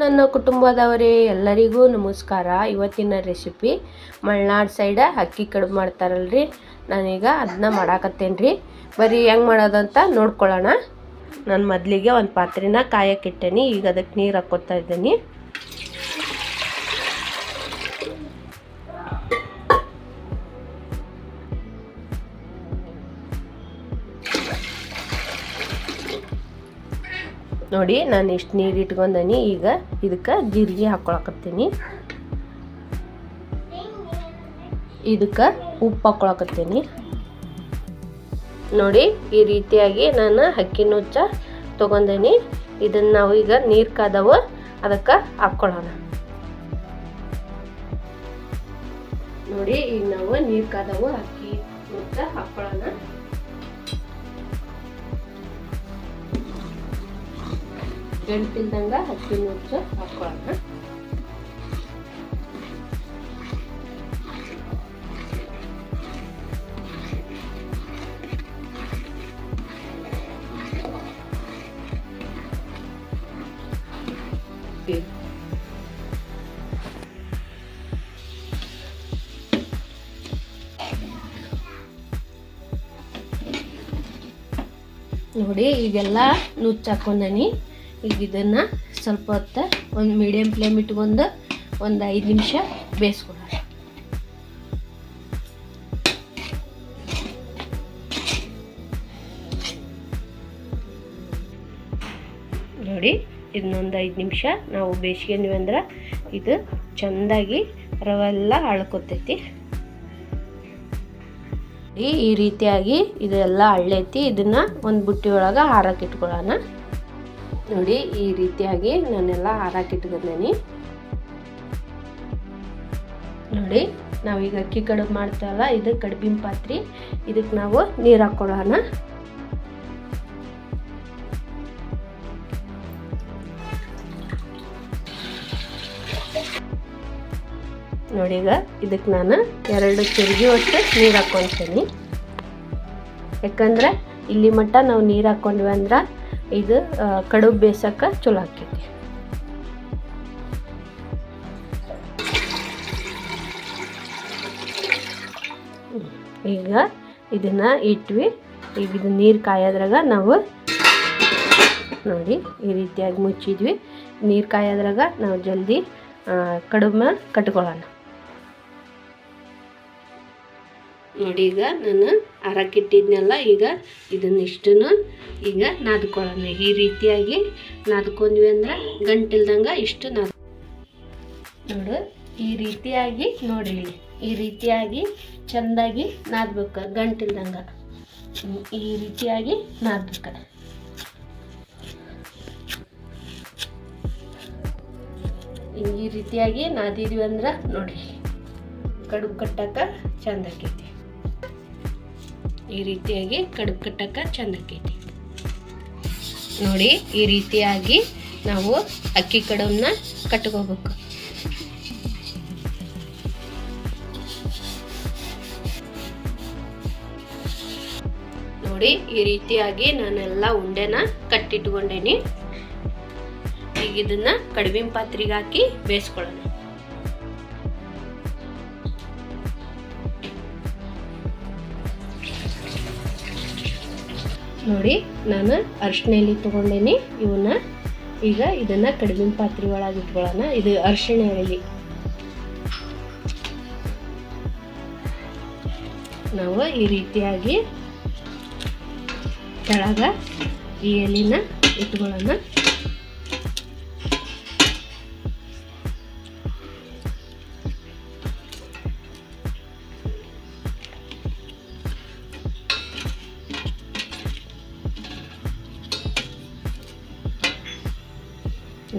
ನನ್ನ ಕುಟುಂಬದವರೇ ಎಲ್ಲರಿಗೂ ನಮಸ್ಕಾರ. ಇವತ್ತಿನ ರೆಸಿಪಿ ಮಲ್ನಾಡ್ ಸೈಡ ಅಕ್ಕಿ ಕಡುಬು ಮಾಡ್ತಾರಲ್ರಿ. ನಾನೀಗ ಅದನ್ನ ಮಾಡಾಕತ್ತೇನೆ ರೀ ಬರೀ ಹೆಂಗೆ ಮಾಡೋದಂತ ನೋಡ್ಕೊಳ್ಳೋಣ. ನಾನು ಮೊದಲಿಗೆ ಒಂದು ಪಾತ್ರೆನ ಕಾಯಕ್ಕಿಟ್ಟೇನಿ ಈಗ ಅದಕ್ಕೆ ನೀರು ಹಾಕ್ಕೊತಾ ಇದ್ದೀನಿ. ನೋಡಿ, ನಾನು ಇಷ್ಟು ನೀರು ಇಟ್ಕೊಂಡನಿ, ಈಗ ಇದಕ್ಕೆ ಜೀರಿಗೆ ಹಾಕ್ಕೊಳಕತ್ತೀನಿ ಇದಕ್ಕೆ ಉಪ್ಪು ಹಾಕ್ಕೊಳಕತ್ತೀನಿ ನೋಡಿ, ಈ ರೀತಿಯಾಗಿ ನಾನು ಅಕ್ಕಿ ನುಚ್ಚ ತೊಗೊಂಡೇನಿ. ಇದನ್ನು ನಾವು ಈಗ ನೀರು ಕಾದವು, ಅದಕ್ಕೆ ಹಾಕ್ಕೊಳ್ಳೋಣ ನೋಡಿ ಈಗ ನಾವು ನೀರು ಕಾದವು, ಅಕ್ಕಿ ನುಚ್ಚ ಹಾಕ್ಕೊಳ್ಳೋಣ ಗಂಟಿಲ್ದಂಗ ಅಕ್ಕಿ ನುಚ್ಚ ಹಾಕ್ಕೊಳ್ಳೋಣ ನೋಡಿ ಈಗೆಲ್ಲ ನುಚ್ಚು ಹಾಕೊಂಡನಿ. ಈಗ ಇದನ್ನು ಸ್ವಲ್ಪ ಹೊತ್ತು ಒಂದು ಮೀಡಿಯಮ್ ಫ್ಲೇಮ್ ಇಟ್ಕೊಂಡು ಒಂದು ಐದು ನಿಮಿಷ ಬೇಯಿಸ್ಕೊಳ್ಳೋಣ ನೋಡಿ ಇದನ್ನೊಂದು ಐದು ನಿಮಿಷ ನಾವು ಬೇಯಿಸ್ಕೊಂಡ್ವಿ ಅಂದ್ರೆ ಇದು ಚೆಂದಾಗಿ ರವೆಲ್ಲ ಅಳ್ಕೊತೈತಿ. ಈ ಈ ರೀತಿಯಾಗಿ ಇದೆಲ್ಲ ಅಳ್ಳೈತಿ, ಇದನ್ನು ಒಂದು ಬುಟ್ಟಿ ಒಳಗೆ ಹಾರಕ್ಕೆ ಇಟ್ಕೊಳ್ಳೋಣ. ನೋಡಿ ಈ ರೀತಿಯಾಗಿ ನಾನೆಲ್ಲ ಹಾರಕ್ಕೆ ಇಟ್ಕೊಂಡೇನಿ ನೋಡಿ, ನಾವೀಗ ಅಕ್ಕಿ ಕಡುಬು ಮಾಡ್ತೀವಲ್ಲ, ಇದು ಕಡುಬಿನ ಪಾತ್ರೆ. ಇದಕ್ಕೆ ನಾವು ನೀರು ಹಾಕ್ಕೊಳ್ಳೋಣ. ನೋಡಿ ಈಗ ಇದಕ್ಕೆ ನಾನು ಎರಡು ತಿರುಗಿ ಒಟ್ಟು ನೀರು ಹಾಕ್ಕೊತೀನಿ. ಯಾಕಂದ್ರೆ ಇಲ್ಲಿ ಮಟ್ಟ ನಾವು ನೀರು ಹಾಕ್ಕೊಂಡ್ವಿ ಅಂದ್ರೆ ಇದು ಕಡುಬು ಬೇಯಿಸೋಕೆ ಚಲೋ ಆಕೈತಿ ಈಗ ಇದನ್ನ ಇಟ್ವಿ. ಈಗ ಇದು ನೀರು ಕಾಯೋದ್ರಾಗ ನಾವು ನೋಡಿ ಈ ರೀತಿಯಾಗಿ ಮುಚ್ಚಿದ್ವಿ. ನೀರು ಕಾಯೋದ್ರಾಗ ನಾವು ಜಲ್ದಿ ಕಡುಬನ್ನ ಕಟ್ಕೊಳ್ಳೋಣ. ನೋಡಿ ಈಗ ನಾನು ಅರಕ್ಕಿಟ್ಟಿದ್ನೆಲ್ಲ ಈಗ ಇದನ್ನಿಷ್ಟನ್ನು ಈಗ ನಾದ್ಕೊಳ್ಳೋಣ. ಈ ರೀತಿಯಾಗಿ ನಾದ್ಕೊಂಡ್ವಿ ಅಂದ್ರೆ ಗಂಟಿಲ್ದಂಗೆ ಇಷ್ಟು ನಾದ್ ನೋಡು, ಈ ರೀತಿಯಾಗಿ ನೋಡಿ ಈ ರೀತಿಯಾಗಿ ಚೆಂದಾಗಿ ನಾದ್ಬೇಕು, ಗಂಟಿಲ್ದಂಗೆ. ಈ ರೀತಿಯಾಗಿ ನಾದ್ಬೇಕು. ಈ ರೀತಿಯಾಗಿ ನಾದಿದ್ವಿ ಅಂದ್ರೆ ನೋಡಿ, ಕಡುಬು ಕಟ್ಟಕ್ಕೆ ಚಂದ ಈ ರೀತಿಯಾಗಿ ಕಡುಬು ಕಟ್ಟಕ್ಕೆ ಚಂದ ಆಕೈತಿ. ನೋಡಿ, ಈ ರೀತಿಯಾಗಿ ನಾವು ಅಕ್ಕಿ ಕಡುಬನ್ನ ಕಟ್ಕೋಬೇಕು. ನೋಡಿ, ಈ ರೀತಿಯಾಗಿ ನಾನೆಲ್ಲ ಉಂಡೆನ ಕಟ್ಟಿಟ್ಕೊಂಡೇನಿ. ಈಗ ಇದನ್ನ ಕಡುಬಿನ ಪಾತ್ರೆಗೆ ಹಾಕಿ ಬೇಯಿಸ್ಕೊಳ್ಳೋಣ. ನೋಡಿ, ನಾನು ಅರಿಶಿನ ಎಲೆ ತೊಗೊಂಡೇನಿ. ಇವನ್ನ ಈಗ ಇದನ್ನ ಕಡಿಮೆ ಪಾತ್ರೆ ಒಳಗೆ ಇಟ್ಕೊಳ್ಳೋಣ. ಇದು ಅರ್ಶಿಣ ಎಲೆ ನಾವು ಈ ರೀತಿಯಾಗಿ ಕೆಳಗ ಈ ಎಲೆನ ಇಟ್ಕೊಳ್ಳೋಣ.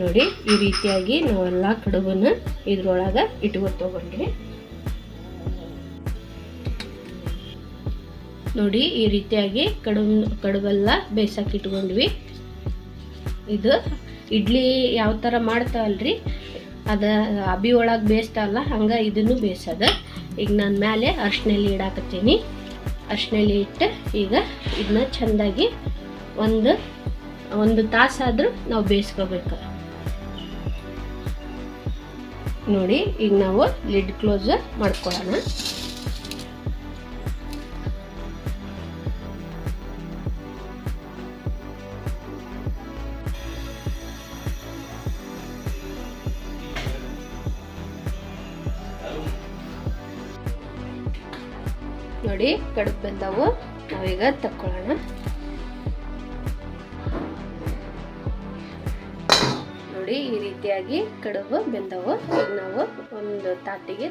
ನೋಡಿ, ಈ ರೀತಿಯಾಗಿ ನಾವೆಲ್ಲ ಕಡುಬನ್ನ ಇದ್ರೊಳಗೆ ಇಟ್ಕೊಂಡು ನೋಡಿ, ಈ ರೀತಿಯಾಗಿ ಕಡುಬು, ಕಡುಬೆಲ್ಲ ಬೇಯಿಸಕ್ಕೆ ಇಟ್ಕೊಂಡ್ವಿ. ಇದು ಇಡ್ಲಿ ಯಾವ ಥರ ಮಾಡ್ತಾವಲ್ರಿ ಅದ ಅಬಿ ಒಳಗೆ ಬೇಯಿಸ್ತಾವಲ್ಲ ಹಂಗೆ ಇದನ್ನು ಬೇಯಿಸೋದು. ಈಗ ನಾನು ಮೇಲೆ ಅರ್ಶಿನಲ್ಲಿ ಇಡಾಕತ್ತೀನಿ. ಅರ್ಶಿನಲ್ಲಿ ಇಟ್ಟು ಈಗ ಇದನ್ನ ಚೆಂದಾಗಿ ಒಂದು ಒಂದು ತಾಸಾದರೂ ನಾವು ಬೇಯಿಸ್ಕೋಬೇಕು. ನೋಡಿ ಈಗ ನಾವು ಲಿಡ್ ಕ್ಲೋಸ್ ಮಾಡ್ಕೊಳ್ಳೋಣ. ನೋಡಿ ಕಡುಬು ಬೆಂದವು. ನಾವೀಗ ತಕ್ಕೊಳ್ಳೋಣ. ನೋಡಿ ಈ ರೀತಿಯಾಗಿ ಕಡುಬು, ಬೆಂದವು ಈಗ ನಾವು ಒಂದು ತಾಟಿಗೆ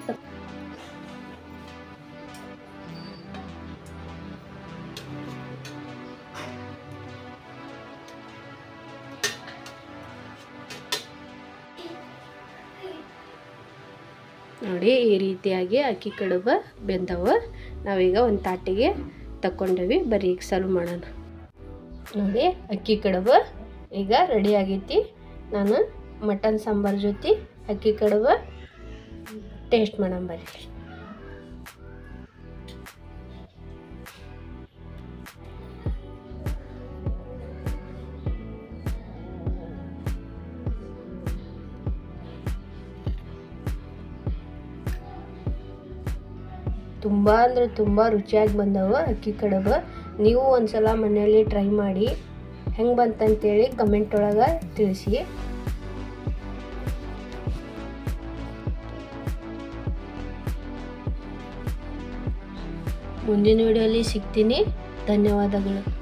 ನೋಡಿ ಈ ರೀತಿಯಾಗಿ ಅಕ್ಕಿ ಕಡುಬ, ಬೆಂದವು ನಾವೀಗ ಒಂದು ತಾಟಿಗೆ ತಕ್ಕೊಂಡೇವಿ. ಬರೀ ಸರ್ವ್ ಮಾಡೋಣ. ನೋಡಿ, ಅಕ್ಕಿ ಕಡುಬು ಈಗ ರೆಡಿ ಆಗೈತಿ. ನಾನು ಮಟನ್ ಸಾಂಬಾರ್ ಜೊತೆ ಅಕ್ಕಿ ಕಡುಬು ಟೇಸ್ಟ್ ಬರ್ರಿ. ತುಂಬ ಅಂದರೆ ತುಂಬ ರುಚಿಯಾಗಿ ಬಂದವು ಅಕ್ಕಿ ಕಡುಬು. ನೀವು ಒಂದು ಸಲ ಮನೆಯಲ್ಲಿ ಟ್ರೈ ಮಾಡಿ ಹೆಂಗೆ ಬಂತಂತೇಳಿ ಕಮೆಂಟ್ ಒಳಗೆ ತಿಳಿಸಿ. ಮುಂದಿನ ವಿಡಿಯೋಲಿ ಸಿಗ್ತೀನಿ. ಧನ್ಯವಾದಗಳು.